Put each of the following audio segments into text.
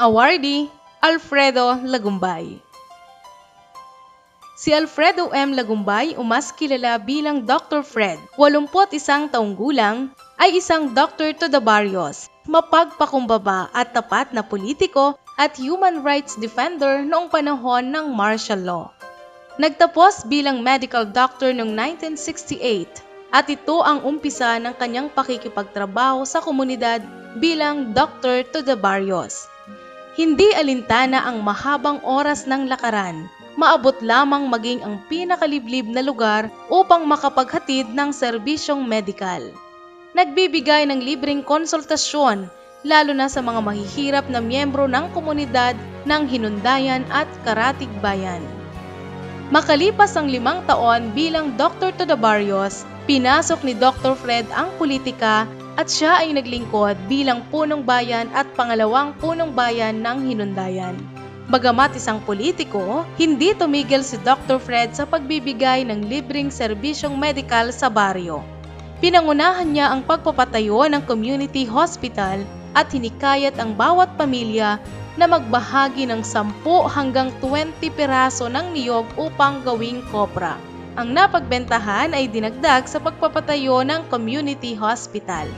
Awardee, Alfredo Lagumbay Si Alfredo M. Lagumbay o mas kilala bilang Dr. Fred, 81 taong gulang, ay isang doctor to the barrios, mapagpakumbaba at tapat na politiko at human rights defender noong panahon ng martial law. Nagtapos bilang medical doctor noong 1968 at ito ang umpisa ng kanyang pakikipagtrabaho sa komunidad bilang doctor to the barrios. Hindi alintana ang mahabang oras ng lakaran, maabot lamang maging ang pinakaliblib na lugar upang makapaghatid ng serbisyong medikal. Nagbibigay ng libreng konsultasyon lalo na sa mga mahihirap na miyembro ng komunidad ng Hinundayan at Karatig Bayan. Makalipas ang limang taon bilang Dr. to the Barrios, pinasok ni Dr. Fred ang politika at siya ay naglingkod bilang punong bayan at pangalawang punong bayan ng Hinundayan. Bagamat isang politiko, hindi tumigil si Dr. Fred sa pagbibigay ng libreng serbisyong medikal sa baryo. Pinangunahan niya ang pagpapatayo ng community hospital at hinikayat ang bawat pamilya na magbahagi ng 10 hanggang 20 piraso ng niyog upang gawing kopra. Ang napagbentahan ay dinagdag sa pagpapatayo ng community hospital.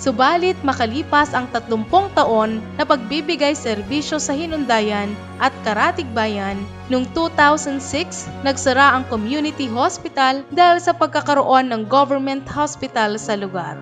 Subalit makalipas ang 30 taon na pagbibigay serbisyo sa Hinundayan at Karatig Bayan, noong 2006 nagsara ang community hospital dahil sa pagkakaroon ng government hospital sa lugar.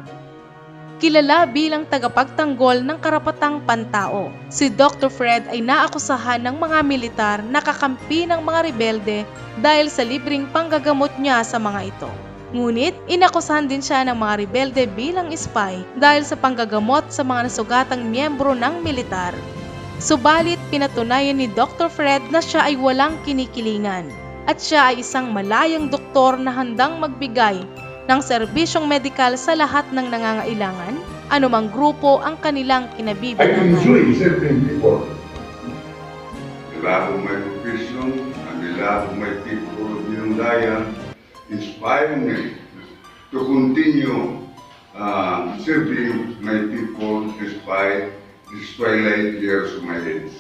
Kilala bilang tagapagtanggol ng karapatang pantao, si Dr. Fred ay naakusahan ng mga militar na kakampi ng mga rebelde dahil sa libreng panggagamot niya sa mga ito. Ngunit, inakusahan din siya ng mga rebelde bilang spy dahil sa panggagamot sa mga nasugatang miyembro ng militar. Subalit, pinatunayan ni Dr. Fred na siya ay walang kinikilingan at siya ay isang malayang doktor na handang magbigay ng serbisyong medikal sa lahat ng nangangailangan, anumang grupo ang kanilang kinabibilangan. enjoy certain people. The love of my profession and the love inspire me to continue uh, serving my people despite these twilight years of my age.